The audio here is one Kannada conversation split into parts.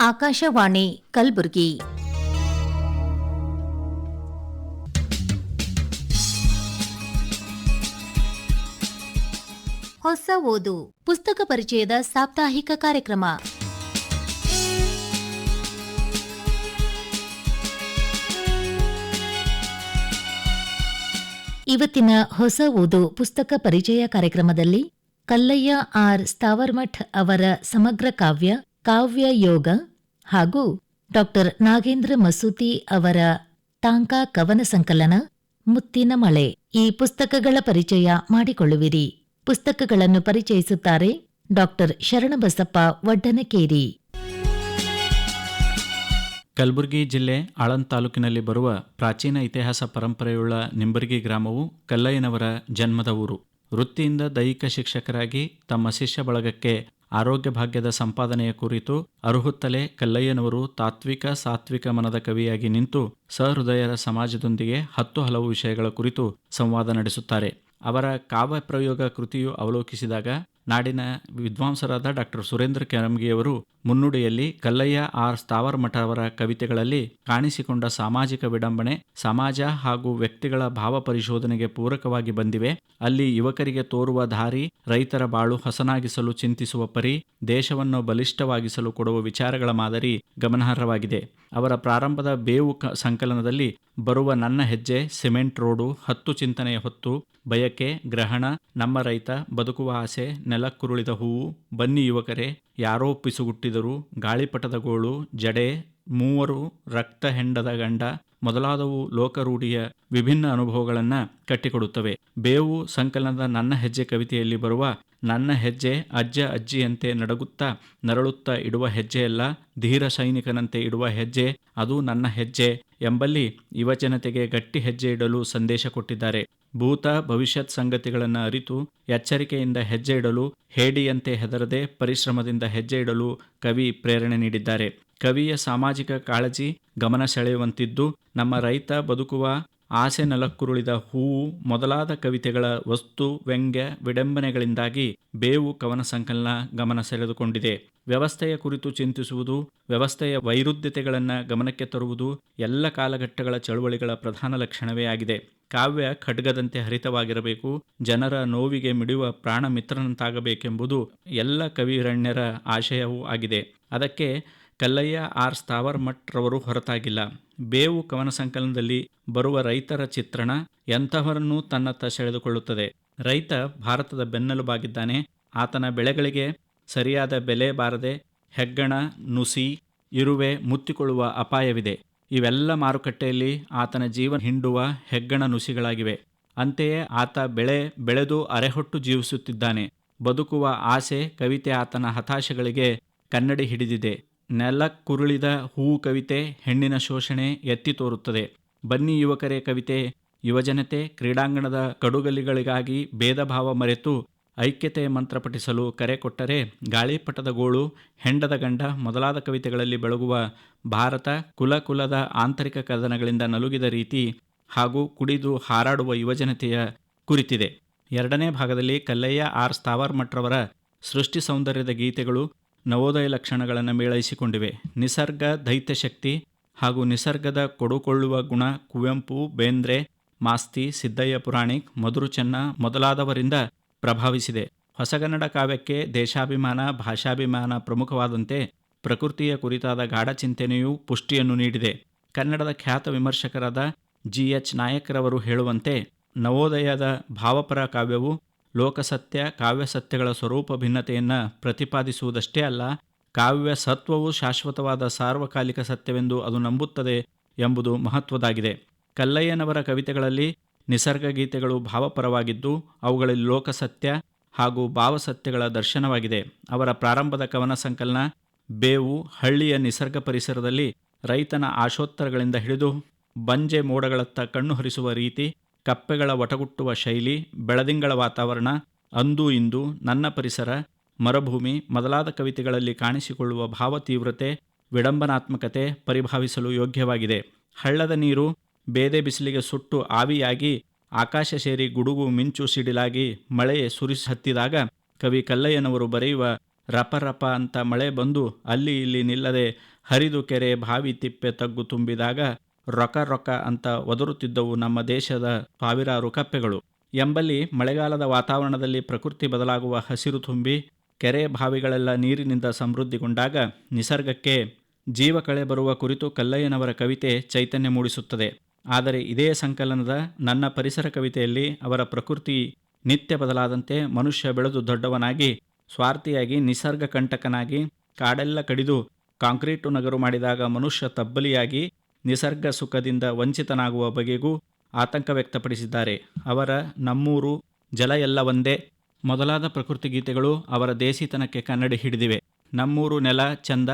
ಆಕಾಶವಾಣಿ, ಕಲಬುರಗಿ. ಹೊಸ ಓದು, ಪುಸ್ತಕ ಪರಿಚಯದ ಸಾಪ್ತಾಹಿಕ ಕಾರ್ಯಕ್ರಮ. ಇವತ್ತಿನ ಹೊಸ ಓದು, ಪುಸ್ತಕ ಪರಿಚಯ ಕಾರ್ಯಕ್ರಮದಲ್ಲಿ ಕಲ್ಲಯ್ಯ ಆರ್. ಸ್ಥಾವರ್ಮಠ್ ಅವರ ಸಮಗ್ರ ಕಾವ್ಯ ಕಾವ್ಯ ಯೋಗ ಹಾಗೂ ಡಾಕ್ಟರ್ ನಾಗೇಂದ್ರ ಮಸೂತಿ ಅವರ ತಾಂಕ ಕವನ ಸಂಕಲನ, ಮುತ್ತಿನ ಮಳೆ ಈ ಪುಸ್ತಕಗಳ ಪರಿಚಯ ಮಾಡಿಕೊಳ್ಳುವಿರಿ. ಪುಸ್ತಕಗಳನ್ನು ಪರಿಚಯಿಸುತ್ತಾರೆ ಡಾಕ್ಟರ್ ಶರಣಬಸಪ್ಪ ವಡ್ಡನಕೇರಿ. ಕಲಬುರಗಿ ಜಿಲ್ಲೆ ಆಳಂದ್ ತಾಲೂಕಿನಲ್ಲಿ ಬರುವ ಪ್ರಾಚೀನ ಇತಿಹಾಸ ಪರಂಪರೆಯುಳ್ಳ ನಿಂಬರ್ಗಿ ಗ್ರಾಮವು ಕಲ್ಲಯ್ಯನವರ ಜನ್ಮದ ಊರು. ವೃತ್ತಿಯಿಂದ ದೈಹಿಕ ಶಿಕ್ಷಕರಾಗಿ ತಮ್ಮ ಶಿಷ್ಯ ಬಳಗಕ್ಕೆ ಆರೋಗ್ಯ ಭಾಗ್ಯದ ಸಂಪಾದನೆಯ ಕುರಿತು ಅರುಹುತ್ತಲೇ ಕಲ್ಲಯ್ಯನವರು ತಾತ್ವಿಕ ಸಾತ್ವಿಕ ಮನದ ಕವಿಯಾಗಿ ನಿಂತು ಸಹೃದಯರ ಸಮಾಜದೊಂದಿಗೆ ಹತ್ತು ಹಲವು ವಿಷಯಗಳ ಕುರಿತು ಸಂವಾದ ನಡೆಸುತ್ತಾರೆ. ಅವರ ಕಾವ್ಯ ಪ್ರಯೋಗ ಕೃತಿಯು ಅವಲೋಕಿಸಿದಾಗ ನಾಡಿನ ವಿದ್ವಾಂಸರಾದ ಡಾಕ್ಟರ್ ಸುರೇಂದ್ರ ಕೆರಮ್ಗಿಯವರು ಮುನ್ನುಡಿಯಲ್ಲಿ ಕಲ್ಲಯ್ಯ ಆರ್ ಸ್ಥಾವರ್ಮಠ ಅವರ ಕವಿತೆಗಳಲ್ಲಿ ಕಾಣಿಸಿಕೊಂಡ ಸಾಮಾಜಿಕ ವಿಡಂಬಣೆ, ಸಮಾಜ ಹಾಗೂ ವ್ಯಕ್ತಿಗಳ ಭಾವ ಪರಿಶೋಧನೆಗೆ ಪೂರಕವಾಗಿ ಬಂದಿವೆ. ಅಲ್ಲಿ ಯುವಕರಿಗೆ ತೋರುವ ದಾರಿ, ರೈತರ ಬಾಳು ಹಸನಾಗಿಸಲು ಚಿಂತಿಸುವ ಪರಿ, ದೇಶವನ್ನು ಬಲಿಷ್ಠವಾಗಿಸಲು ಕೊಡುವ ವಿಚಾರಗಳ ಮಾದರಿ ಗಮನಾರ್ಹವಾಗಿದೆ. ಅವರ ಪ್ರಾರಂಭದ ಬೇವು ಸಂಕಲನದಲ್ಲಿ ಬರುವ ನನ್ನ ಹೆಜ್ಜೆ, ಸಿಮೆಂಟ್ ರೋಡು, ಹತ್ತು ಚಿಂತನೆಯ ಹೊತ್ತು, ಬಯಕೆ, ಗ್ರಹಣ, ನಮ್ಮ ರೈತ, ಬದುಕುವ ಆಸೆ ನೆಲಕ್ಕುರುಳಿದ ಹೂವು, ಬನ್ನಿ ಯುವಕರೇ, ಯಾರೋ ಪಿಸುಗುಟ್ಟಿದರು, ಗಾಳಿಪಟದ ಗೋಳು, ಜಡೆ, ಮೂವರು ರಕ್ತ ಹೆಂಡದ ಗಂಡ ಮೊದಲಾದವು ಲೋಕರೂಢಿಯ ವಿಭಿನ್ನ ಅನುಭವಗಳನ್ನು ಕಟ್ಟಿಕೊಡುತ್ತವೆ. ಬೇವು ಸಂಕಲನದ ನನ್ನ ಹೆಜ್ಜೆ ಕವಿತೆಯಲ್ಲಿ ಬರುವ ನನ್ನ ಹೆಜ್ಜೆ ಅಜ್ಜ ಅಜ್ಜಿಯಂತೆ ನಡಗುತ್ತಾ ನರಳುತ್ತಾ ಇಡುವ ಹೆಜ್ಜೆಯಲ್ಲ ಧೀರ ಸೈನಿಕನಂತೆ ಇಡುವ ಹೆಜ್ಜೆ ಅದು ನನ್ನ ಹೆಜ್ಜೆ ಎಂಬಲ್ಲಿ ಯುವಜನತೆಗೆ ಗಟ್ಟಿ ಹೆಜ್ಜೆ ಇಡಲು ಸಂದೇಶ ಕೊಟ್ಟಿದ್ದಾರೆ. ಭೂತ ಭವಿಷ್ಯತ್ ಸಂಗತಿಗಳನ್ನು ಅರಿತು ಎಚ್ಚರಿಕೆಯಿಂದ ಹೆಜ್ಜೆ ಇಡಲು, ಹೇಡಿಯಂತೆ ಹೆದರದೆ ಪರಿಶ್ರಮದಿಂದ ಹೆಜ್ಜೆ ಇಡಲು ಕವಿ ಪ್ರೇರಣೆ ನೀಡಿದ್ದಾರೆ. ಕವಿಯ ಸಾಮಾಜಿಕ ಕಾಳಜಿ ಗಮನ ಸೆಳೆಯುವಂತಿದ್ದು ನಮ್ಮ ರೈತ ಬದುಕುವ ಆಸೆ ನಲಕ್ಕುರುಳಿದ ಹೂವು ಮೊದಲಾದ ಕವಿತೆಗಳ ವಸ್ತು, ವ್ಯಂಗ್ಯ, ವಿಡಂಬನೆಗಳಿಂದಾಗಿ ಬೇವು ಕವನ ಸಂಕಲನ ಗಮನ ಸೆಳೆದುಕೊಂಡಿದೆ. ವ್ಯವಸ್ಥೆಯ ಕುರಿತು ಚಿಂತಿಸುವುದು, ವ್ಯವಸ್ಥೆಯ ವೈರುಧ್ಯತೆಗಳನ್ನು ಗಮನಕ್ಕೆ ತರುವುದು ಎಲ್ಲ ಕಾಲಘಟ್ಟಗಳ ಚಳುವಳಿಗಳ ಪ್ರಧಾನ ಲಕ್ಷಣವೇ ಆಗಿದೆ. ಕಾವ್ಯ ಖಡ್ಗದಂತೆ ಹರಿತವಾಗಿರಬೇಕು, ಜನರ ನೋವಿಗೆ ಮಿಡಿಯುವ ಪ್ರಾಣ ಮಿತ್ರನಂತಾಗಬೇಕೆಂಬುದು ಎಲ್ಲ ಕವಿರಣ್ಯರ ಆಶಯವೂ ಆಗಿದೆ. ಅದಕ್ಕೆ ಕಲ್ಲಯ್ಯ ಆರ್ ಸ್ಥಾವರ್ ಮಠ್ರವರು ಹೊರತಾಗಿಲ್ಲ. ಬೇವು ಕವನ ಸಂಕಲನದಲ್ಲಿ ಬರುವ ರೈತರ ಚಿತ್ರಣ ಎಂತಹವರನ್ನೂ ತನ್ನತ್ತ ಸೆಳೆದುಕೊಳ್ಳುತ್ತದೆ. ರೈತ ಭಾರತದ ಬೆನ್ನೆಲುಬಾಗಿದ್ದಾನೆ. ಆತನ ಬೆಳೆಗಳಿಗೆ ಸರಿಯಾದ ಬೆಲೆ ಬಾರದೆ ಹೆಗ್ಗಣ, ನುಸಿ, ಇರುವೆ ಮುತ್ತಿಕೊಳ್ಳುವ ಅಪಾಯವಿದೆ. ಇವೆಲ್ಲ ಮಾರುಕಟ್ಟೆಯಲ್ಲಿ ಆತನ ಜೀವನ ಹಿಂಡುವ ಹೆಗ್ಗಣ ನುಸಿಗಳಾಗಿವೆ. ಅಂತೆಯೇ ಆತ ಬೆಳೆ ಬೆಳೆದು ಅರೆಹೊಟ್ಟು ಜೀವಿಸುತ್ತಿದ್ದಾನೆ. ಬದುಕುವ ಆಸೆ ಕವಿತೆ ಆತನ ಹತಾಶೆಗಳಿಗೆ ಕನ್ನಡಿ ಹಿಡಿದಿದೆ. ನೆಲಕ್ಕುರುಳಿದ ಹೂವು ಕವಿತೆ ಹೆಣ್ಣಿನ ಶೋಷಣೆ ಎತ್ತಿ ತೋರುತ್ತದೆ. ಬನ್ನಿ ಯುವಕರೇ ಕವಿತೆ, ಯುವಜನತೆ ಕ್ರೀಡಾಂಗಣದ ಕಡುಗಲಿಗಳಿಗಾಗಿ ಭೇದ ಭಾವ ಮರೆತು ಐಕ್ಯತೆ ಮಂತ್ರ ಪಠಿಸಲು ಕರೆ ಕೊಟ್ಟರೆ ಗಾಳಿಪಟದ ಗೋಳು, ಹೆಂಡದ ಗಂಡ ಮೊದಲಾದ ಕವಿತೆಗಳಲ್ಲಿ ಬೆಳಗುವ ಭಾರತ ಕುಲಕುಲದ ಆಂತರಿಕ ಕದನಗಳಿಂದ ನಲುಗಿದ ರೀತಿ ಹಾಗೂ ಕುಡಿದು ಹಾರಾಡುವ ಯುವಜನತೆಯ ಕುರಿತಿದೆ. ಎರಡನೇ ಭಾಗದಲ್ಲಿ ಕಲ್ಲಯ್ಯ ಆರ್. ಸ್ಥಾವರ್ಮಠ್ರವರ ಸೃಷ್ಟಿ ಸೌಂದರ್ಯದ ಗೀತೆಗಳು ನವೋದಯ ಲಕ್ಷಣಗಳನ್ನು ಮೇಳೈಸಿಕೊಂಡಿವೆ. ನಿಸರ್ಗ ದೈತ್ಯ ಶಕ್ತಿ ಹಾಗೂ ನಿಸರ್ಗದ ಕೊಡುಕೊಳ್ಳುವ ಗುಣ ಕುವೆಂಪು, ಬೇಂದ್ರೆ, ಮಾಸ್ತಿ, ಸಿದ್ದಯ್ಯ ಪುರಾಣಿಕ್, ಮಧುರು ಚೆನ್ನ ಮೊದಲಾದವರಿಂದ ಪ್ರಭಾವಿಸಿದೆ. ಹೊಸಗನ್ನಡ ಕಾವ್ಯಕ್ಕೆ ದೇಶಾಭಿಮಾನ, ಭಾಷಾಭಿಮಾನ ಪ್ರಮುಖವಾದಂತೆ ಪ್ರಕೃತಿಯ ಕುರಿತಾದ ಗಾಢ ಚಿಂತನೆಯೂ ಪುಷ್ಟಿಯನ್ನು ನೀಡಿದೆ. ಕನ್ನಡದ ಖ್ಯಾತ ವಿಮರ್ಶಕರಾದ ಜಿ ಎಚ್ ನಾಯಕರವರು ಹೇಳುವಂತೆ ನವೋದಯದ ಭಾವಪರ ಕಾವ್ಯವು ಲೋಕಸತ್ಯ, ಕಾವ್ಯಸತ್ಯಗಳ ಸ್ವರೂಪ ಭಿನ್ನತೆಯನ್ನು ಪ್ರತಿಪಾದಿಸುವುದಷ್ಟೇ ಅಲ್ಲ, ಕಾವ್ಯ ಸತ್ವವು ಶಾಶ್ವತವಾದ ಸಾರ್ವಕಾಲಿಕ ಸತ್ಯವೆಂದು ಅದು ನಂಬುತ್ತದೆ ಎಂಬುದು ಮಹತ್ವದಾಗಿದೆ. ಕಲ್ಲಯ್ಯನವರ ಕವಿತೆಗಳಲ್ಲಿ ನಿಸರ್ಗ ಗೀತೆಗಳು ಭಾವಪರವಾಗಿದ್ದು, ಅವುಗಳಲ್ಲಿ ಲೋಕಸತ್ಯ ಹಾಗೂ ಭಾವಸತ್ಯಗಳ ದರ್ಶನವಾಗಿದೆ. ಅವರ ಪ್ರಾರಂಭದ ಕವನ ಸಂಕಲನ ಬೇವು ಹಳ್ಳಿಯ ನಿಸರ್ಗ ಪರಿಸರದಲ್ಲಿ ರೈತನ ಆಶೋತ್ತರಗಳಿಂದ ಹಿಡಿದು ಬಂಜೆ ಮೋಡಗಳತ್ತ ಕಣ್ಣು ಹರಿಸುವ ರೀತಿ ಕಪ್ಪೆಗಳ ಒಟಗುಟ್ಟುವ ಶೈಲಿ, ಬೆಳದಿಂಗಳ ವಾತಾವರಣ, ಅಂದು ಇಂದು ನನ್ನ ಪರಿಸರ, ಮರುಭೂಮಿ ಮೊದಲಾದ ಕವಿತೆಗಳಲ್ಲಿ ಕಾಣಿಸಿಕೊಳ್ಳುವ ಭಾವ ತೀವ್ರತೆ, ವಿಡಂಬನಾತ್ಮಕತೆ ಪರಿಭಾವಿಸಲು ಯೋಗ್ಯವಾಗಿದೆ. ಹಳ್ಳದ ನೀರು, ಬೇದೆ ಬಿಸಿಲಿಗೆ ಸುಟ್ಟು ಆವಿಯಾಗಿ, ಆಕಾಶ ಸೇರಿ ಗುಡುಗು ಮಿಂಚು ಸಿಡಿಲಾಗಿ ಮಳೆ ಸುರಿಸಿ ಹತ್ತಿದಾಗ ಕವಿ ಕಲ್ಲಯ್ಯನವರು ಬರೆಯುವ ರಪ ರಪ ಅಂತ ಮಳೆ ಬಂದು ಅಲ್ಲಿ ಇಲ್ಲಿ ನಿಲ್ಲದೆ ಹರಿದು ಕೆರೆ ಬಾವಿ ತಿಪ್ಪೆ ತಗ್ಗು ತುಂಬಿದಾಗ ರೊಕ ರೊಕ ಅಂತ ಒದರುತ್ತಿದ್ದವು ನಮ್ಮ ದೇಶದ ಸಾವಿರಾರು ಕಪ್ಪೆಗಳು. ಎಂಬಲ್ಲಿ ಮಳೆಗಾಲದ ವಾತಾವರಣದಲ್ಲಿ ಪ್ರಕೃತಿ ಬದಲಾಗುವ ಹಸಿರು ತುಂಬಿ, ಕೆರೆ ಬಾವಿಗಳೆಲ್ಲ ನೀರಿನಿಂದ ಸಮೃದ್ಧಿಗೊಂಡಾಗ ನಿಸರ್ಗಕ್ಕೆ ಜೀವ ಕಳೆ ಬರುವ ಕುರಿತು ಕಲ್ಲಯ್ಯನವರ ಕವಿತೆ ಚೈತನ್ಯ ಮೂಡಿಸುತ್ತದೆ. ಆದರೆ ಇದೇ ಸಂಕಲನದ ನನ್ನ ಪರಿಸರ ಕವಿತೆಯಲ್ಲಿ ಅವರ ಪ್ರಕೃತಿ ನಿತ್ಯ ಬದಲಾದಂತೆ ಮನುಷ್ಯ ಬೆಳೆದು ದೊಡ್ಡವನಾಗಿ, ಸ್ವಾರ್ಥಿಯಾಗಿ, ನಿಸರ್ಗ ಕಂಟಕನಾಗಿ, ಕಾಡೆಲ್ಲ ಕಡಿದು ಕಾಂಕ್ರೀಟು ನಗರು ಮಾಡಿದಾಗ ಮನುಷ್ಯ ತಬ್ಬಲಿಯಾಗಿ ನಿಸರ್ಗ ಸುಖದಿಂದ ವಂಚಿತನಾಗುವ ಬಗೆಗೂ ಆತಂಕ ವ್ಯಕ್ತಪಡಿಸಿದ್ದಾರೆ. ಅವರ ನಮ್ಮೂರು ಜಲ ಎಲ್ಲ ಒಂದೇ ಮೊದಲಾದ ಪ್ರಕೃತಿ ಗೀತೆಗಳು ಅವರ ದೇಸಿತನಕ್ಕೆ ಕನ್ನಡಿ ಹಿಡಿದಿವೆ. ನಮ್ಮೂರು ನೆಲ ಚಂದ,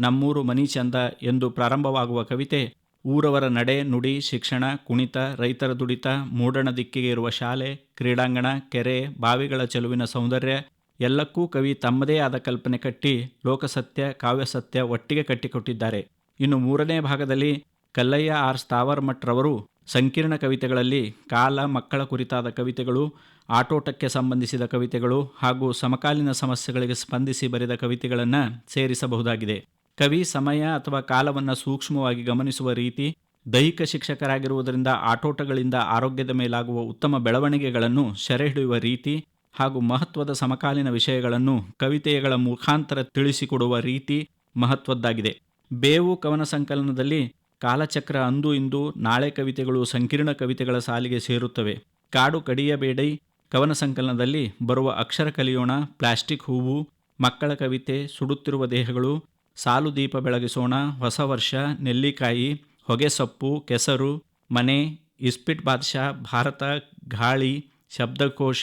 ನಮ್ಮೂರು ಮನಿ ಚಂದ ಎಂದು ಪ್ರಾರಂಭವಾಗುವ ಕವಿತೆ ಊರವರ ನಡೆ, ನುಡಿ, ಶಿಕ್ಷಣ, ಕುಣಿತ, ರೈತರ ದುಡಿತ, ಮೂಡಣ ದಿಕ್ಕಿಗೆ ಇರುವ ಶಾಲೆ, ಕ್ರೀಡಾಂಗಣ, ಕೆರೆ, ಬಾವಿಗಳ ಚೆಲುವಿನ ಸೌಂದರ್ಯ ಎಲ್ಲಕ್ಕೂ ಕವಿ ತಮ್ಮದೇ ಆದ ಕಲ್ಪನೆ ಕಟ್ಟಿ ಲೋಕಸತ್ಯ, ಕಾವ್ಯಸತ್ಯ ಒಟ್ಟಿಗೆ ಕಟ್ಟಿಕೊಟ್ಟಿದ್ದಾರೆ. ಇನ್ನು ಮೂರನೇ ಭಾಗದಲ್ಲಿ ಕಲ್ಲಯ್ಯ ಆರ್ ಸ್ಥಾವರ್ಮಠ್ರವರು ಸಂಕೀರ್ಣ ಕವಿತೆಗಳಲ್ಲಿ ಕಾಲ, ಮಕ್ಕಳ ಕುರಿತಾದ ಕವಿತೆಗಳು, ಆಟೋಟಕ್ಕೆ ಸಂಬಂಧಿಸಿದ ಕವಿತೆಗಳು ಹಾಗೂ ಸಮಕಾಲೀನ ಸಮಸ್ಯೆಗಳಿಗೆ ಸ್ಪಂದಿಸಿ ಬರೆದ ಕವಿತೆಗಳನ್ನು ಸೇರಿಸಬಹುದಾಗಿದೆ. ಕವಿ ಸಮಯ ಅಥವಾ ಕಾಲವನ್ನು ಸೂಕ್ಷ್ಮವಾಗಿ ಗಮನಿಸುವ ರೀತಿ ದೈಹಿಕ ಶಿಕ್ಷಕರಾಗಿರುವುದರಿಂದ ಆಟೋಟಗಳಿಂದ ಆರೋಗ್ಯದ ಮೇಲಾಗುವ ಉತ್ತಮ ಬೆಳವಣಿಗೆಗಳನ್ನು ಸೆರೆಹಿಡಿಯುವ ರೀತಿ ಹಾಗೂ ಮಹತ್ವದ ಸಮಕಾಲೀನ ವಿಷಯಗಳನ್ನು ಕವಿತೆಗಳ ಮುಖಾಂತರ ತಿಳಿಸಿಕೊಡುವ ರೀತಿ ಮಹತ್ವದ್ದಾಗಿದೆ. ಬೇವು ಕವನ ಸಂಕಲನದಲ್ಲಿ ಕಾಲಚಕ್ರ ಅಂದು ಇಂದು ನಾಳೆ ಕವಿತೆಗಳು ಸಂಕೀರ್ಣ ಕವಿತೆಗಳ ಸಾಲಿಗೆ ಸೇರುತ್ತವೆ. ಕಾಡು ಕಡಿಯಬೇಡಿ ಕವನ ಸಂಕಲನದಲ್ಲಿ ಬರುವ ಅಕ್ಷರ ಕಲಿಯೋಣ, ಪ್ಲಾಸ್ಟಿಕ್ ಹೂವು, ಮಕ್ಕಳ ಕವಿತೆ, ಸುಡುತ್ತಿರುವ ದೇಹಗಳು, ಸಾಲು ದೀಪ ಬೆಳಗಿಸೋಣ, ಹೊಸ ವರ್ಷ, ನೆಲ್ಲಿಕಾಯಿ ಹೊಗೆಸೊಪ್ಪು ಕೆಸರು, ಮನೆ, ಇಸ್ಪಿಟ್ ಬಾದ್ಶಾ, ಭಾರತ, ಗಾಳಿ, ಶಬ್ದಕೋಶ,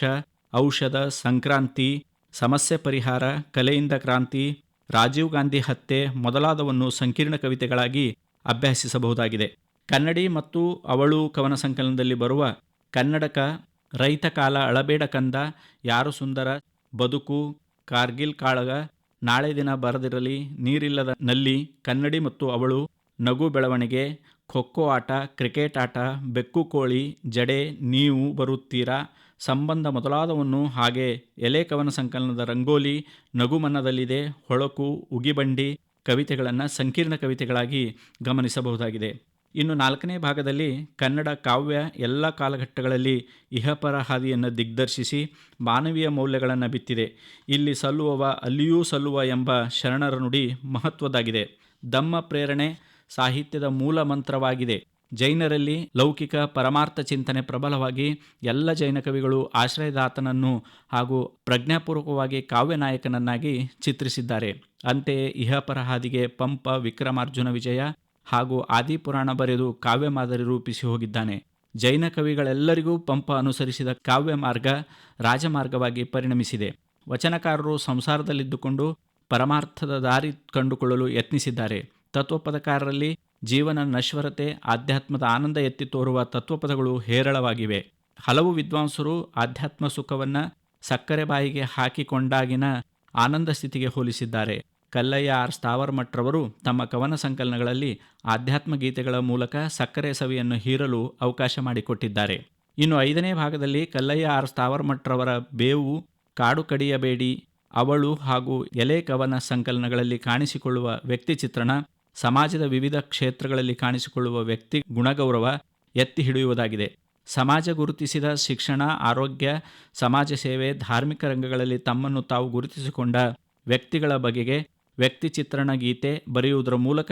ಔಷಧ, ಸಂಕ್ರಾಂತಿ, ಸಮಸ್ಯೆ ಪರಿಹಾರ, ಕಲೆಯಿಂದ ಕ್ರಾಂತಿ, ರಾಜೀವ್ ಗಾಂಧಿ ಹತ್ಯೆ ಮೊದಲಾದವನ್ನು ಸಂಕೀರ್ಣ ಕವಿತೆಗಳಾಗಿ ಅಭ್ಯಸಿಸಬಹುದಾಗಿದೆ. ಕನ್ನಡಿ ಮತ್ತು ಅವಳು ಕವನ ಸಂಕಲನದಲ್ಲಿ ಬರುವ ಕನ್ನಡಕ ರೈತ ಕಾಲ ಅಳಬೇಡ ಕಂದ, ಯಾರು ಸುಂದರ, ಬದುಕು, ಕಾರ್ಗಿಲ್ ಕಾಳಗ, ನಾಳೆ ದಿನ ಬರದಿರಲಿ, ನೀರಿಲ್ಲದ ನಲ್ಲಿ ಕನ್ನಡಿ ಮತ್ತು ಅವಳು ನಗು ಬೆಳವಣಿಗೆ, ಖೋಖೋ ಆಟ, ಕ್ರಿಕೆಟ್ ಆಟ, ಬೆಕ್ಕು ಕೋಳಿ, ಜಡೆ, ನೀವು ಬರುತ್ತೀರಾ, ಸಂಬಂಧ ಮೊದಲಾದವನ್ನು ಹಾಗೆ ಎಲೆ ಕವನ ಸಂಕಲನದ ರಂಗೋಲಿ ನಗುಮನ್ನದಲ್ಲಿದೆ ಹೊಳಕು ಉಗಿಬಂಡಿ ಕವಿತೆಗಳನ್ನು ಸಂಕೀರ್ಣ ಕವಿತೆಗಳಾಗಿ ಗಮನಿಸಬಹುದಾಗಿದೆ. ಇನ್ನು ನಾಲ್ಕನೇ ಭಾಗದಲ್ಲಿ ಕನ್ನಡ ಕಾವ್ಯ ಎಲ್ಲ ಕಾಲಘಟ್ಟಗಳಲ್ಲಿ ಇಹಪರ ಹಾದಿಯನ್ನು ದಿಗ್ದರ್ಶಿಸಿ ಮಾನವೀಯ ಮೌಲ್ಯಗಳನ್ನು ಬಿತ್ತಿದೆ. ಇಲ್ಲಿ ಸಲ್ಲುವವ ಅಲ್ಲಿಯೂ ಸಲ್ಲುವ ಎಂಬ ಶರಣರ ನುಡಿ ಮಹತ್ವದ್ದಾಗಿದೆ ದಮ್ಮ ಪ್ರೇರಣೆ ಸಾಹಿತ್ಯದ ಮೂಲ ಮಂತ್ರವಾಗಿದೆ. ಜೈನರಲ್ಲಿ ಲೌಕಿಕ ಪರಮಾರ್ಥ ಚಿಂತನೆ ಪ್ರಬಲವಾಗಿ ಎಲ್ಲ ಜೈನ ಕವಿಗಳು ಆಶ್ರಯದಾತನನ್ನು ಹಾಗೂ ಪ್ರಜ್ಞಾಪೂರ್ವಕವಾಗಿ ಕಾವ್ಯನಾಯಕನನ್ನಾಗಿ ಚಿತ್ರಿಸಿದ್ದಾರೆ. ಅಂತೆಯೇ ಇಹಪರಹಾದಿಗೆ ಪಂಪ ವಿಕ್ರಮಾರ್ಜುನ ವಿಜಯ ಹಾಗೂ ಆದಿಪುರಾಣ ಬರೆದು ಕಾವ್ಯ ಮಾದರಿ ರೂಪಿಸಿ ಹೋಗಿದ್ದಾನೆ. ಜೈನ ಕವಿಗಳೆಲ್ಲರಿಗೂ ಪಂಪ ಅನುಸರಿಸಿದ ಕಾವ್ಯ ಮಾರ್ಗ ರಾಜಮಾರ್ಗವಾಗಿ ಪರಿಣಮಿಸಿದೆ. ವಚನಕಾರರು ಸಂಸಾರದಲ್ಲಿದ್ದುಕೊಂಡು ಪರಮಾರ್ಥದ ದಾರಿ ಕಂಡುಕೊಳ್ಳಲು ಯತ್ನಿಸಿದ್ದಾರೆ. ತತ್ವಪದಕಾರರಲ್ಲಿ ಜೀವನ ನಶ್ವರತೆ, ಆಧ್ಯಾತ್ಮದ ಆನಂದ ಎತ್ತಿ ತೋರುವ ತತ್ವಪದಗಳು ಹೇರಳವಾಗಿವೆ. ಹಲವು ವಿದ್ವಾಂಸರು ಆಧ್ಯಾತ್ಮ ಸುಖವನ್ನು ಸಕ್ಕರೆ ಬಾಯಿಗೆ ಹಾಕಿಕೊಂಡಾಗಿನ ಆನಂದ ಸ್ಥಿತಿಗೆ ಹೋಲಿಸಿದ್ದಾರೆ. ಕಲ್ಲಯ್ಯ ಆರ್ ಸ್ಥಾವರ್ಮಠ್ರವರು ತಮ್ಮ ಕವನ ಸಂಕಲನಗಳಲ್ಲಿ ಆಧ್ಯಾತ್ಮ ಗೀತೆಗಳ ಮೂಲಕ ಸಕ್ಕರೆ ಸವಿಯನ್ನು ಹೀರಲು ಅವಕಾಶ ಮಾಡಿಕೊಟ್ಟಿದ್ದಾರೆ. ಇನ್ನು ಐದನೇ ಭಾಗದಲ್ಲಿ ಕಲ್ಲಯ್ಯ ಆರ್ ಸ್ಥಾವರ್ಮಠ್ರವರ ಬೇವು, ಕಾಡು ಕಡಿಯಬೇಡಿ ಅವಳು ಹಾಗೂ ಎಲೆ ಕವನ ಸಂಕಲನಗಳಲ್ಲಿ ಕಾಣಿಸಿಕೊಳ್ಳುವ ವ್ಯಕ್ತಿ ಚಿತ್ರಣ ಸಮಾಜದ ವಿವಿಧ ಕ್ಷೇತ್ರಗಳಲ್ಲಿ ಕಾಣಿಸಿಕೊಳ್ಳುವ ವ್ಯಕ್ತಿ ಗುಣಗೌರವ ಎತ್ತಿ ಹಿಡಿಯುವುದಾಗಿದೆ. ಸಮಾಜ ಗುರುತಿಸಿದ ಶಿಕ್ಷಣ, ಆರೋಗ್ಯ, ಸಮಾಜ ಸೇವೆ, ಧಾರ್ಮಿಕ ರಂಗಗಳಲ್ಲಿ ತಮ್ಮನ್ನು ತಾವು ಗುರುತಿಸಿಕೊಂಡ ವ್ಯಕ್ತಿಗಳ ಬಗೆಗೆ ವ್ಯಕ್ತಿ ಚಿತ್ರಣ ಗೀತೆ ಬರೆಯುವುದರ ಮೂಲಕ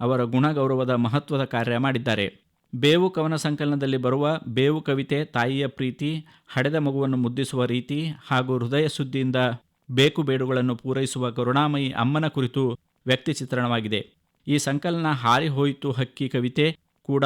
ಅವರ ಗುಣಗೌರವದ ಮಹತ್ವದ ಕಾರ್ಯ ಮಾಡಿದ್ದಾರೆ. ಬೇವು ಕವನ ಸಂಕಲನದಲ್ಲಿ ಬರುವ ಬೇವು ಕವಿತೆ, ತಾಯಿಯ ಪ್ರೀತಿ, ಹಡೆದ ಮಗುವನ್ನು ಮುದ್ದಿಸುವ ರೀತಿ ಹಾಗೂ ಹೃದಯ ಸುದ್ದಿಯಿಂದ ಬೇಕು ಬೇಡುಗಳನ್ನು ಪೂರೈಸುವ ಕರುಣಾಮಯಿ ಅಮ್ಮನ ಕುರಿತು ವ್ಯಕ್ತಿ ಚಿತ್ರಣವಾಗಿದೆ. ಈ ಸಂಕಲನ ಹಾರಿ ಹೋಯಿತು ಹಕ್ಕಿ ಕವಿತೆ ಕೂಡ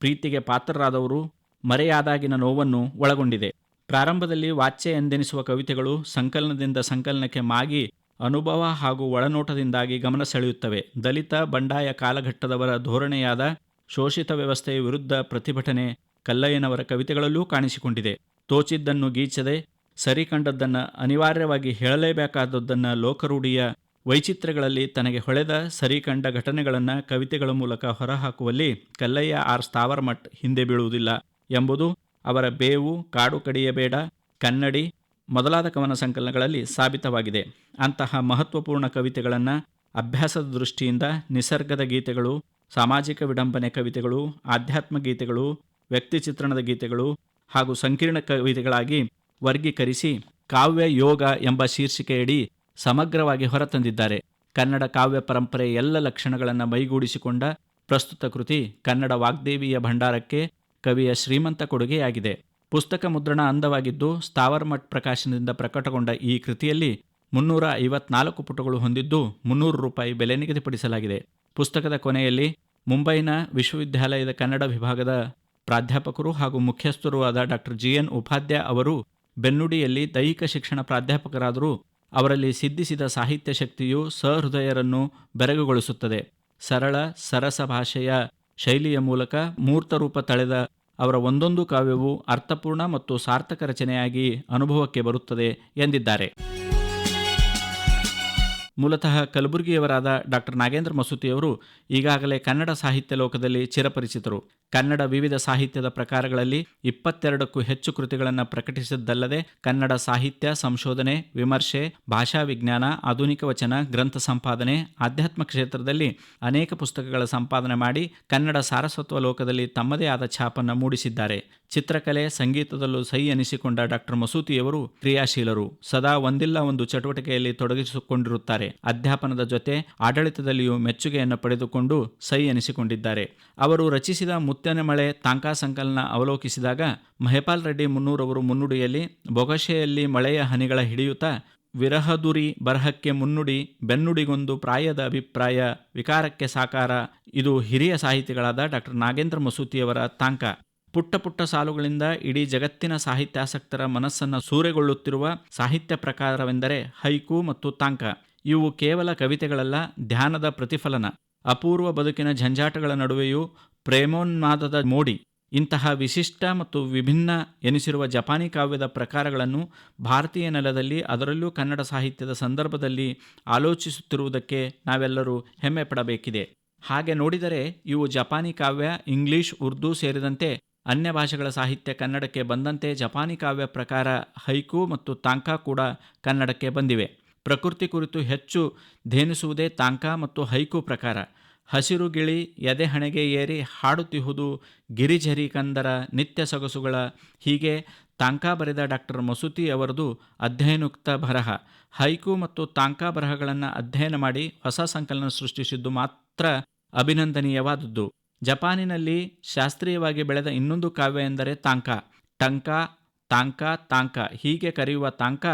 ಪ್ರೀತಿಗೆ ಪಾತ್ರರಾದವರು ಮರೆಯಾದಾಗಿನ ನೋವನ್ನು ಒಳಗೊಂಡಿದೆ. ಪ್ರಾರಂಭದಲ್ಲಿ ವಾಚ್ಯ ಎಂದೆನಿಸುವ ಕವಿತೆಗಳು ಸಂಕಲನದಿಂದ ಸಂಕಲನಕ್ಕೆ ಮಾಗಿ ಅನುಭವ ಹಾಗೂ ಒಳನೋಟದಿಂದಾಗಿ ಗಮನ ಸೆಳೆಯುತ್ತವೆ. ದಲಿತ ಬಂಡಾಯ ಕಾಲಘಟ್ಟದವರ ಧೋರಣೆಯಾದ ಶೋಷಿತ ವ್ಯವಸ್ಥೆಯ ವಿರುದ್ಧ ಪ್ರತಿಭಟನೆ ಕಲ್ಲಯ್ಯನವರ ಕವಿತೆಗಳಲ್ಲೂ ಕಾಣಿಸಿಕೊಂಡಿದೆ. ತೋಚಿದ್ದನ್ನು ಗೀಚದೆ ಸರಿ ಕಂಡದ್ದನ್ನು ಅನಿವಾರ್ಯವಾಗಿ ಹೇಳಲೇಬೇಕಾದದ್ದನ್ನು ಲೋಕರೂಢಿಯ ವೈಚಿತ್ರ್ಯಗಳಲ್ಲಿ ತನಗೆ ಹೊಳೆದ ಸರಿ ಕಂಡ ಘಟನೆಗಳನ್ನು ಕವಿತೆಗಳ ಮೂಲಕ ಹೊರಹಾಕುವಲ್ಲಿ ಕಲ್ಲಯ್ಯ ಆರ್ ಸ್ಥಾವರಮಠ್ ಹಿಂದೆ ಬೀಳುವುದಿಲ್ಲ ಎಂಬುದು ಅವರ ಬೇವು, ಕಾಡು ಕಡಿಯಬೇಡ ಕನ್ನಡಿ, ಮೊದಲಾದ ಕವನ ಸಂಕಲನಗಳಲ್ಲಿ ಸಾಬೀತವಾಗಿದೆ. ಅಂತಹ ಮಹತ್ವಪೂರ್ಣ ಕವಿತೆಗಳನ್ನು ಅಭ್ಯಾಸದ ದೃಷ್ಟಿಯಿಂದ ನಿಸರ್ಗದ ಗೀತೆಗಳು, ಸಾಮಾಜಿಕ ವಿಡಂಬನೆ ಕವಿತೆಗಳು, ಆಧ್ಯಾತ್ಮ ಗೀತೆಗಳು, ವ್ಯಕ್ತಿ ಚಿತ್ರಣದ ಗೀತೆಗಳು ಹಾಗೂ ಸಂಕೀರ್ಣ ಕವಿತೆಗಳಾಗಿ ವರ್ಗೀಕರಿಸಿ ಕಾವ್ಯ ಯೋಗ ಎಂಬ ಶೀರ್ಷಿಕೆಯಡಿ ಸಮಗ್ರವಾಗಿ ಹೊರತಂದಿದ್ದಾರೆ. ಕನ್ನಡ ಕಾವ್ಯ ಪರಂಪರೆಯ ಎಲ್ಲ ಲಕ್ಷಣಗಳನ್ನು ಮೈಗೂಡಿಸಿಕೊಂಡ ಪ್ರಸ್ತುತ ಕೃತಿ ಕನ್ನಡ ವಾಗ್ದೇವಿಯ ಭಂಡಾರಕ್ಕೆ ಕವಿಯ ಶ್ರೀಮಂತ ಕೊಡುಗೆಯಾಗಿದೆ. ಪುಸ್ತಕ ಮುದ್ರಣ ಅಂದವಾಗಿದ್ದು, ಸ್ಥಾವರ್ಮಠ್ ಪ್ರಕಾಶನದಿಂದ ಪ್ರಕಟಗೊಂಡ ಈ ಕೃತಿಯಲ್ಲಿ ಮುನ್ನೂರ ಐವತ್ನಾಲ್ಕು ಪುಟಗಳು ಹೊಂದಿದ್ದು, ಮುನ್ನೂರು ರೂಪಾಯಿ ಬೆಲೆ ನಿಗದಿಪಡಿಸಲಾಗಿದೆ. ಪುಸ್ತಕದ ಕೊನೆಯಲ್ಲಿ ಮುಂಬೈನ ವಿಶ್ವವಿದ್ಯಾಲಯದ ಕನ್ನಡ ವಿಭಾಗದ ಪ್ರಾಧ್ಯಾಪಕರು ಹಾಗೂ ಮುಖ್ಯಸ್ಥರೂ ಆದ ಡಾಕ್ಟರ್ ಜಿ ಎನ್ ಉಪಾಧ್ಯ ಅವರು ಬೆನ್ನುಡಿಯಲ್ಲಿ ದೈಹಿಕ ಶಿಕ್ಷಣ ಪ್ರಾಧ್ಯಾಪಕರಾದರೂ ಅವರಲ್ಲಿ ಸಿದ್ಧಿಸಿದ ಸಾಹಿತ್ಯ ಶಕ್ತಿಯು ಸಹೃದಯರನ್ನು ಬೆರಗುಗೊಳಿಸುತ್ತದೆ. ಸರಳ, ಸರಸ ಭಾಷೆಯ ಶೈಲಿಯ ಮೂಲಕ ಮೂರ್ತರೂಪ ತಳೆದ ಅವರ ಒಂದೊಂದು ಕಾವ್ಯವು ಅರ್ಥಪೂರ್ಣ ಮತ್ತು ಸಾರ್ಥಕ ರಚನೆಯಾಗಿ ಅನುಭವಕ್ಕೆ ಬರುತ್ತದೆ ಎಂದಿದ್ದಾರೆ. ಮೂಲತಃ ಕಲಬುರಗಿಯವರಾದ ಡಾಕ್ಟರ್ ನಾಗೇಂದ್ರ ಮಸೂತಿಯವರು ಈಗಾಗಲೇ ಕನ್ನಡ ಸಾಹಿತ್ಯ ಲೋಕದಲ್ಲಿ ಚಿರಪರಿಚಿತರು. ಕನ್ನಡ ವಿವಿಧ ಸಾಹಿತ್ಯದ ಪ್ರಕಾರಗಳಲ್ಲಿ ಇಪ್ಪತ್ತೆರಡಕ್ಕೂ ಹೆಚ್ಚು ಕೃತಿಗಳನ್ನು ಪ್ರಕಟಿಸಿದ್ದಲ್ಲದೆ ಕನ್ನಡ ಸಾಹಿತ್ಯ, ಸಂಶೋಧನೆ, ವಿಮರ್ಶೆ, ಭಾಷಾ ವಿಜ್ಞಾನ, ಆಧುನಿಕ ವಚನ, ಗ್ರಂಥ ಸಂಪಾದನೆ, ಆಧ್ಯಾತ್ಮ ಕ್ಷೇತ್ರದಲ್ಲಿ ಅನೇಕ ಪುಸ್ತಕಗಳ ಸಂಪಾದನೆ ಮಾಡಿ ಕನ್ನಡ ಸಾರಸ್ವತ್ವ ಲೋಕದಲ್ಲಿ ತಮ್ಮದೇ ಆದ ಛಾಪನ್ನು ಮೂಡಿಸಿದ್ದಾರೆ. ಚಿತ್ರಕಲೆ, ಸಂಗೀತದಲ್ಲೂ ಸಹಿ ಎನಿಸಿಕೊಂಡ ಡಾಕ್ಟರ್ ಮಸೂತಿಯವರು ಕ್ರಿಯಾಶೀಲರು. ಸದಾ ಒಂದಿಲ್ಲ ಒಂದು ಚಟುವಟಿಕೆಯಲ್ಲಿ ತೊಡಗಿಸಿಕೊಂಡಿರುತ್ತಾರೆ. ಅಧ್ಯಾಪನದ ಜೊತೆ ಆಡಳಿತದಲ್ಲಿಯೂ ಮೆಚ್ಚುಗೆಯನ್ನು ಪಡೆದುಕೊಂಡು ಸೈ ಎನಿಸಿಕೊಂಡಿದ್ದಾರೆ. ಅವರು ರಚಿಸಿದ ಮುತ್ತನೆ ಮಳೆ ತಾಂಕಾ ಸಂಕಲನ ಅವಲೋಕಿಸಿದಾಗ ಮಹೇಪಾಲ್ ರೆಡ್ಡಿ ಮುನ್ನೂರವರು ಮುನ್ನುಡಿಯಲ್ಲಿ ಬೊಗಶೆಯಲ್ಲಿ ಮಳೆಯ ಹನಿಗಳ ಹಿಡಿಯುತ್ತಾ ವಿರಹದುರಿ ಬರಹಕ್ಕೆ ಮುನ್ನುಡಿ ಬೆನ್ನುಡಿಗೊಂದು ಪ್ರಾಯದ ಅಭಿಪ್ರಾಯ ವಿಕಾರಕ್ಕೆ ಸಾಕಾರ ಇದು ಹಿರಿಯ ಸಾಹಿತಿಗಳಾದ ಡಾಕ್ಟರ್ ನಾಗೇಂದ್ರ ಮಸೂತಿಯವರ ತಾಂಕ. ಪುಟ್ಟ ಪುಟ್ಟ ಸಾಲುಗಳಿಂದ ಇಡೀ ಜಗತ್ತಿನ ಸಾಹಿತ್ಯಾಸಕ್ತರ ಮನಸ್ಸನ್ನು ಸೂರೆಗೊಳ್ಳುತ್ತಿರುವ ಸಾಹಿತ್ಯ ಪ್ರಕಾರವೆಂದರೆ ಹೈಕು ಮತ್ತು ತಾಂಕ. ಇವು ಕೇವಲ ಕವಿತೆಗಳಲ್ಲ, ಧ್ಯಾನದ ಪ್ರತಿಫಲನ. ಅಪೂರ್ವ ಬದುಕಿನ ಜಂಜಾಟಗಳ ನಡುವೆಯೂ ಪ್ರೇಮೋನ್ಮಾದದ ಮೋಡಿ. ಇಂತಹ ವಿಶಿಷ್ಟ ಮತ್ತು ವಿಭಿನ್ನ ಎನಿಸಿರುವ ಜಪಾನಿ ಕಾವ್ಯದ ಪ್ರಕಾರಗಳನ್ನು ಭಾರತೀಯ ನೆಲದಲ್ಲಿ, ಅದರಲ್ಲೂ ಕನ್ನಡ ಸಾಹಿತ್ಯದ ಸಂದರ್ಭದಲ್ಲಿ ಆಲೋಚಿಸುತ್ತಿರುವುದಕ್ಕೆ ನಾವೆಲ್ಲರೂ ಹೆಮ್ಮೆ ಪಡಬೇಕಿದೆ. ಹಾಗೆ ನೋಡಿದರೆ, ಇವು ಜಪಾನಿ ಕಾವ್ಯ, ಇಂಗ್ಲಿಷ್, ಉರ್ದು ಸೇರಿದಂತೆ ಅನ್ಯ ಭಾಷೆಗಳ ಸಾಹಿತ್ಯ ಕನ್ನಡಕ್ಕೆ ಬಂದಂತೆ ಜಪಾನಿ ಕಾವ್ಯ ಪ್ರಕಾರ ಹೈಕು ಮತ್ತು ತಾಂಕಾ ಕೂಡ ಕನ್ನಡಕ್ಕೆ ಬಂದಿವೆ. ಪ್ರಕೃತಿ ಕುರಿತು ಹೆಚ್ಚು ಧೇನಿಸುವುದೇ ತಾಂಕ ಮತ್ತು ಹೈಕು ಪ್ರಕಾರ. ಹಸಿರು ಗಿಳಿ, ಎದೆ ಹಣೆಗೆ ಏರಿ ಹಾಡುತ್ತಿಹುದು ಗಿರಿಝರಿ ಕಂದರ ನಿತ್ಯ ಸೊಗಸುಗಳ ಹೀಗೆ ತಾಂಕಾ ಬರೆದ ಡಾಕ್ಟರ್ ಮಸೂತಿ ಅವರದು ಅಧ್ಯಯನುಕ್ತ ಬರಹ. ಹೈಕು ಮತ್ತು ತಾಂಕಾ ಬರಹಗಳನ್ನು ಅಧ್ಯಯನ ಮಾಡಿ ಹೊಸ ಸಂಕಲನ ಸೃಷ್ಟಿಸಿದ್ದು ಮಾತ್ರ ಅಭಿನಂದನೀಯವಾದದ್ದು. ಜಪಾನಿನಲ್ಲಿ ಶಾಸ್ತ್ರೀಯವಾಗಿ ಬೆಳೆದ ಇನ್ನೊಂದು ಕಾವ್ಯ ಎಂದರೆ ತಾಂಕ. ಟಂಕಾ ತಾಂಕಾ, ತಾಂಕ, ಹೀಗೆ ಕರೆಯುವ ತಾಂಕ,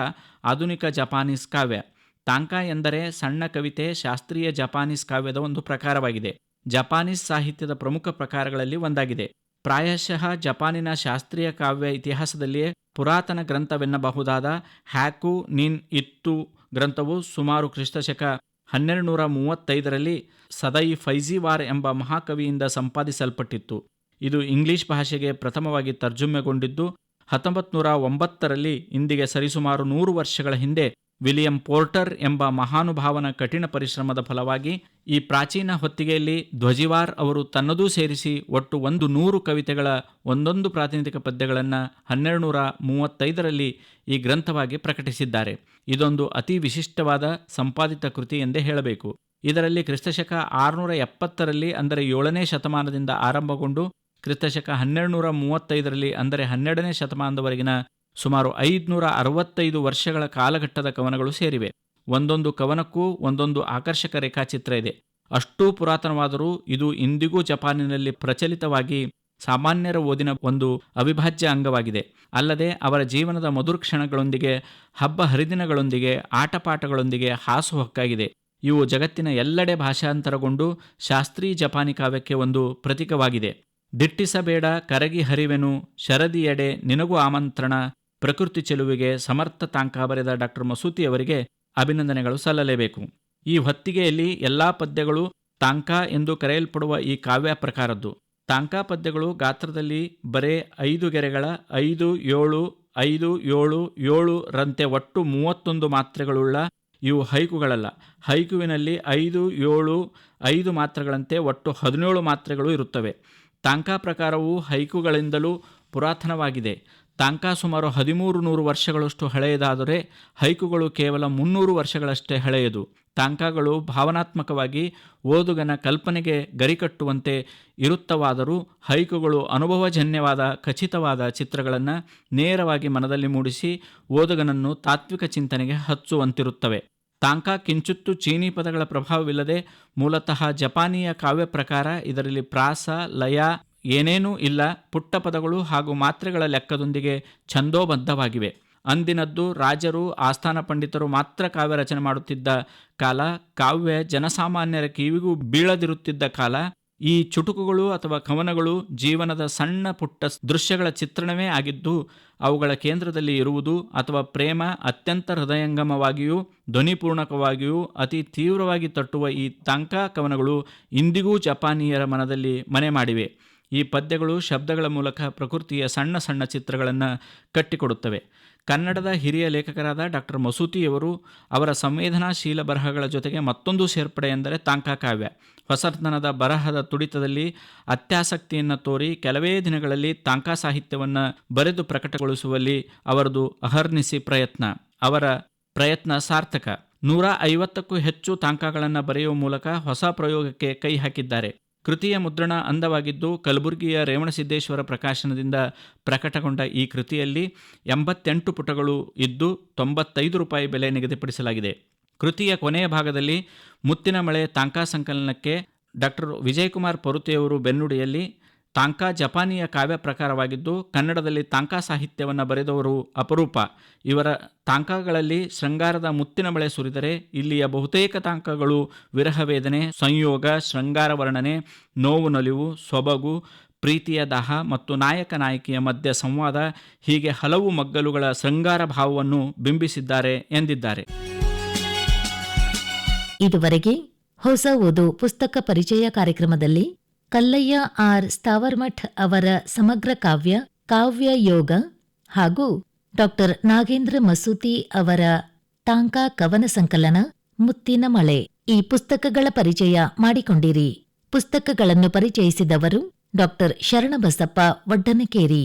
ಆಧುನಿಕ ಜಪಾನೀಸ್ ಕಾವ್ಯ. ತಾಂಕ ಎಂದರೆ ಸಣ್ಣ ಕವಿತೆ, ಶಾಸ್ತ್ರೀಯ ಜಪಾನೀಸ್ ಕಾವ್ಯದ ಒಂದು ಪ್ರಕಾರವಾಗಿದೆ. ಜಪಾನೀಸ್ ಸಾಹಿತ್ಯದ ಪ್ರಮುಖ ಪ್ರಕಾರಗಳಲ್ಲಿ ಒಂದಾಗಿದೆ. ಪ್ರಾಯಶಃ ಜಪಾನಿನ ಶಾಸ್ತ್ರೀಯ ಕಾವ್ಯ ಇತಿಹಾಸದಲ್ಲಿಯೇ ಪುರಾತನ ಗ್ರಂಥವೆನ್ನಬಹುದಾದ ಹ್ಯಾಕು, ನಿನ್, ಇತ್ತು ಗ್ರಂಥವು ಸುಮಾರು ಕ್ರಿಸ್ತಶಕ ಹನ್ನೆರಡು ನೂರ ಮೂವತ್ತೈದರಲ್ಲಿ ಸದೈ ಫೈಜಿವಾರ್ ಎಂಬ ಮಹಾಕವಿಯಿಂದ ಸಂಪಾದಿಸಲ್ಪಟ್ಟಿತ್ತು. ಇದು ಇಂಗ್ಲಿಷ್ ಭಾಷೆಗೆ ಪ್ರಥಮವಾಗಿ ತರ್ಜುಮೆಗೊಂಡಿದ್ದು ಹತ್ತೊಂಬತ್ತು ನೂರ ಒಂಬತ್ತರಲ್ಲಿ ಇಂದಿಗೆ ಸರಿಸುಮಾರು ನೂರು ವರ್ಷಗಳ ಹಿಂದೆ ವಿಲಿಯಂ ಪೋರ್ಟರ್ ಎಂಬ ಮಹಾನುಭಾವನ ಕಠಿಣ ಪರಿಶ್ರಮದ ಫಲವಾಗಿ ಈ ಪ್ರಾಚೀನ ಹೊತ್ತಿಗೆಯಲ್ಲಿ ಧ್ವಜಿವಾರ್ ಅವರು ತನ್ನದೂ ಸೇರಿಸಿ ಒಟ್ಟು ಒಂದು ನೂರು ಕವಿತೆಗಳ ಒಂದೊಂದು ಪ್ರಾತಿನಿಧಿಕ ಪದ್ಯಗಳನ್ನು ಹನ್ನೆರಡು ನೂರ ಮೂವತ್ತೈದರಲ್ಲಿ ಈ ಗ್ರಂಥವಾಗಿ ಪ್ರಕಟಿಸಿದ್ದಾರೆ. ಇದೊಂದು ಅತಿ ವಿಶಿಷ್ಟವಾದ ಸಂಪಾದಿತ ಕೃತಿ ಎಂದೇ ಹೇಳಬೇಕು. ಇದರಲ್ಲಿ ಕ್ರಿಸ್ತಶಕ ಆರುನೂರ ಎಪ್ಪತ್ತರಲ್ಲಿ ಅಂದರೆ ಏಳನೇ ಶತಮಾನದಿಂದ ಆರಂಭಗೊಂಡು ಕ್ರಿಸ್ತಶಕ ಹನ್ನೆರಡು ನೂರ ಮೂವತ್ತೈದರಲ್ಲಿ, ಅಂದರೆ ಹನ್ನೆರಡನೇ ಶತಮಾನದವರೆಗಿನ ಸುಮಾರು ಐದುನೂರ ಅರವತ್ತೈದು ವರ್ಷಗಳ ಕಾಲಘಟ್ಟದ ಕವನಗಳು ಸೇರಿವೆ. ಒಂದೊಂದು ಕವನಕ್ಕೂ ಒಂದೊಂದು ಆಕರ್ಷಕ ರೇಖಾಚಿತ್ರ ಇದೆ. ಅಷ್ಟೂ ಪುರಾತನವಾದರೂ ಇದು ಇಂದಿಗೂ ಜಪಾನಿನಲ್ಲಿ ಪ್ರಚಲಿತವಾಗಿ ಸಾಮಾನ್ಯರ ಓದಿನ ಒಂದು ಅವಿಭಾಜ್ಯ ಅಂಗವಾಗಿದೆ. ಅಲ್ಲದೆ ಅವರ ಜೀವನದ ಮಧುರ ಕ್ಷಣಗಳೊಂದಿಗೆ, ಹಬ್ಬ ಹರಿದಿನಗಳೊಂದಿಗೆ, ಆಟಪಾಠಗಳೊಂದಿಗೆ ಹಾಸುಹೊಕ್ಕಾಗಿದೆ ಇವು ಜಗತ್ತಿನ ಎಲ್ಲೆಡೆ ಭಾಷಾಂತರಗೊಂಡು ಶಾಸ್ತ್ರೀಯ ಜಪಾನಿ ಕಾವ್ಯಕ್ಕೆ ಒಂದು ಪ್ರತೀಕವಾಗಿದೆ. ದಿಟ್ಟಿಸಬೇಡ, ಕರಗಿ ಹರಿವೆನು, ಶರದಿಯೆಡೆ ನಿನಗೂ ಆಮಂತ್ರಣ, ಪ್ರಕೃತಿ ಚೆಲುವಿಗೆ ಸಮರ್ಥ ತಾಂಕ ಬರೆದ ಡಾಕ್ಟರ್ ಮಸೂತಿಯವರಿಗೆ ಅಭಿನಂದನೆಗಳು ಸಲ್ಲಲೇಬೇಕು. ಈ ಹೊತ್ತಿಗೆಯಲ್ಲಿ ಎಲ್ಲಾ ಪದ್ಯಗಳು ತಾಂಕಾ ಎಂದು ಕರೆಯಲ್ಪಡುವ ಈ ಕಾವ್ಯ ಪ್ರಕಾರದ್ದು. ತಾಂಕಾ ಪದ್ಯಗಳು ಗಾತ್ರದಲ್ಲಿ ಬರೇ ಐದು ಗೆರೆಗಳ ಐದು ಏಳು ಐದು ಏಳು ಏಳು ರಂತೆ ಒಟ್ಟು ಮೂವತ್ತೊಂದು ಮಾತ್ರೆಗಳುಳ್ಳ ಇವು ಹೈಕುಗಳಲ್ಲ. ಹೈಕುವಿನಲ್ಲಿ ಐದು ಏಳು ಐದು ಮಾತ್ರೆಗಳಂತೆ ಒಟ್ಟು ಹದಿನೇಳು ಮಾತ್ರೆಗಳು ಇರುತ್ತವೆ. ತಾಂಕಾ ಪ್ರಕಾರವು ಹೈಕುಗಳಿಂದಲೂ ಪುರಾತನವಾಗಿದೆ. ತಾಂಕಾ ಸುಮಾರು ಹದಿಮೂರು ನೂರು ವರ್ಷಗಳಷ್ಟು ಹಳೆಯದಾದರೆ ಹೈಕುಗಳು ಕೇವಲ ಮುನ್ನೂರು ವರ್ಷಗಳಷ್ಟೇ ಹಳೆಯದು. ತಾಂಕಾಗಳು ಭಾವನಾತ್ಮಕವಾಗಿ ಓದುಗನ ಕಲ್ಪನೆಗೆ ಗರಿಕಟ್ಟುವಂತೆ ಇರುತ್ತವಾದರೂ ಹೈಕುಗಳು ಅನುಭವಜನ್ಯವಾದ ಖಚಿತವಾದ ಚಿತ್ರಗಳನ್ನು ನೇರವಾಗಿ ಮನದಲ್ಲಿ ಮೂಡಿಸಿ ಓದುಗನನ್ನು ತಾತ್ವಿಕ ಚಿಂತನೆಗೆ ಹಚ್ಚುವಂತಿರುತ್ತವೆ. ತಾಂಕಾ ಕಿಂಚಿತ್ತು ಚೀನೀ ಪದಗಳ ಪ್ರಭಾವವಿಲ್ಲದೆ ಮೂಲತಃ ಜಪಾನಿಯ ಕಾವ್ಯ ಪ್ರಕಾರ ಇದರಲ್ಲಿ ಪ್ರಾಸ, ಲಯ ಏನೇನೂ ಇಲ್ಲ. ಪುಟ್ಟ ಪದಗಳು ಹಾಗೂ ಮಾತ್ರೆಗಳ ಲೆಕ್ಕದೊಂದಿಗೆ ಛಂದೋಬದ್ಧವಾಗಿವೆ. ಅಂದಿನದ್ದು ರಾಜರು, ಆಸ್ಥಾನ ಪಂಡಿತರು ಮಾತ್ರ ಕಾವ್ಯ ರಚನೆ ಮಾಡುತ್ತಿದ್ದ ಕಾಲ. ಕಾವ್ಯ ಜನಸಾಮಾನ್ಯರ ಕಿವಿಗೂ ಬೀಳದಿರುತ್ತಿದ್ದ ಕಾಲ. ಈ ಚುಟುಕುಗಳು ಅಥವಾ ಕವನಗಳು ಜೀವನದ ಸಣ್ಣ ಪುಟ್ಟ ದೃಶ್ಯಗಳ ಚಿತ್ರಣವೇ ಆಗಿದ್ದು, ಅವುಗಳ ಕೇಂದ್ರದಲ್ಲಿ ಇರುವುದು ಅಥವಾ ಪ್ರೇಮ ಅತ್ಯಂತ ಹೃದಯಂಗಮವಾಗಿಯೂ, ಧ್ವನಿಪೂರ್ಣಕವಾಗಿಯೂ ಅತಿ ತೀವ್ರವಾಗಿ ತಟ್ಟುವ ಈ ತಾಂಕಾ ಕವನಗಳು ಇಂದಿಗೂ ಜಪಾನಿಯರ ಮನದಲ್ಲಿ ಮನೆ ಮಾಡಿವೆ. ಈ ಪದ್ಯಗಳು ಶಬ್ದಗಳ ಮೂಲಕ ಪ್ರಕೃತಿಯ ಸಣ್ಣ ಸಣ್ಣ ಚಿತ್ರಗಳನ್ನು ಕಟ್ಟಿಕೊಡುತ್ತವೆ. ಕನ್ನಡದ ಹಿರಿಯ ಲೇಖಕರಾದ ಡಾಕ್ಟರ್ ಮಸೂತಿಯವರು ಅವರ ಸಂವೇದನಾಶೀಲ ಬರಹಗಳ ಜೊತೆಗೆ ಮತ್ತೊಂದು ಸೇರ್ಪಡೆ ಎಂದರೆ ತಾಂಕಾ ಕಾವ್ಯ. ಹೊಸತನದ ಬರಹದ ತುಡಿತದಲ್ಲಿ ಅತ್ಯಾಸಕ್ತಿಯನ್ನು ತೋರಿ ಕೆಲವೇ ದಿನಗಳಲ್ಲಿ ತಾಂಕಾ ಸಾಹಿತ್ಯವನ್ನು ಬರೆದು ಪ್ರಕಟಗೊಳಿಸುವಲ್ಲಿ ಅವರದು ಅಹರ್ನಿಸಿ ಪ್ರಯತ್ನ. ಅವರ ಪ್ರಯತ್ನ ಸಾರ್ಥಕ. ನೂರ ಐವತ್ತಕ್ಕೂ ಹೆಚ್ಚು ತಾಂಕಗಳನ್ನು ಬರೆಯುವ ಮೂಲಕ ಹೊಸ ಪ್ರಯೋಗಕ್ಕೆ ಕೈ ಹಾಕಿದ್ದಾರೆ. ಕೃತಿಯ ಮುದ್ರಣ ಅಂದವಾಗಿದ್ದು ಕಲಬುರಗಿಯ ರೇವಣಸಿದ್ದೇಶ್ವರ ಪ್ರಕಾಶನದಿಂದ ಪ್ರಕಟಗೊಂಡ ಈ ಕೃತಿಯಲ್ಲಿ ಎಂಬತ್ತೆಂಟು ಪುಟಗಳು ಇದ್ದು ತೊಂಬತ್ತೈದು ರೂಪಾಯಿ ಬೆಲೆ ನಿಗದಿಪಡಿಸಲಾಗಿದೆ. ಕೃತಿಯ ಕೊನೆಯ ಭಾಗದಲ್ಲಿ ಮುತ್ತಿನ ಮಳೆ ತಾಂಕಾ ಸಂಕಲನಕ್ಕೆ ಡಾಕ್ಟರ್ ವಿಜಯಕುಮಾರ್ ಪರುತೆಯವರು ಬೆನ್ನುಡಿಯಲ್ಲಿ ತಾಂಕಾ ಜಪಾನಿಯ ಕಾವ್ಯ ಪ್ರಕಾರವಾಗಿದ್ದು, ಕನ್ನಡದಲ್ಲಿ ತಾಂಕ ಸಾಹಿತ್ಯವನ್ನು ಬರೆದವರು ಅಪರೂಪ. ಇವರ ತಾಂಕಗಳಲ್ಲಿ ಶೃಂಗಾರದ ಮುತ್ತಿನ ಮಳೆ ಸುರಿದರೆ, ಇಲ್ಲಿಯ ಬಹುತೇಕ ತಾಂಕಗಳು ವಿರಹ ವೇದನೆ ಸಂಯೋಗ ಶೃಂಗಾರ ವರ್ಣನೆ ನೋವು ನಲಿವು, ಸೊಬಗು, ಪ್ರೀತಿಯ ದಾಹ ಮತ್ತು ನಾಯಕ ನಾಯಕಿಯ ಮಧ್ಯ ಸಂವಾದ ಹೀಗೆ ಹಲವು ಮಗ್ಗಲುಗಳ ಶೃಂಗಾರ ಭಾವವನ್ನು ಬಿಂಬಿಸಿದ್ದಾರೆ ಎಂದಿದ್ದಾರೆ. ಇದುವರೆಗೆ ಹೊಸ ಓದು ಪುಸ್ತಕ ಪರಿಚಯ ಕಾರ್ಯಕ್ರಮದಲ್ಲಿ ಕಲ್ಲಯ್ಯ ಆರ್. ಸ್ಥಾವರ್ಮಠ್ ಅವರ ಸಮಗ್ರ ಕಾವ್ಯ ಕಾವ್ಯ ಯೋಗ ಹಾಗೂ ಡಾಕ್ಟರ್ ನಾಗೇಂದ್ರ ಮಸೂತಿ ಅವರ ತಾಂಕ ಕವನ ಸಂಕಲನ, ಮುತ್ತಿನ ಮಳೆ. ಈ ಪುಸ್ತಕಗಳ ಪರಿಚಯ ಮಾಡಿಕೊಂಡಿರಿ. ಪುಸ್ತಕಗಳನ್ನು ಪರಿಚಯಿಸಿದವರು ಡಾಕ್ಟರ್ ಶರಣಬಸಪ್ಪ ವಡ್ಡನಕೇರಿ.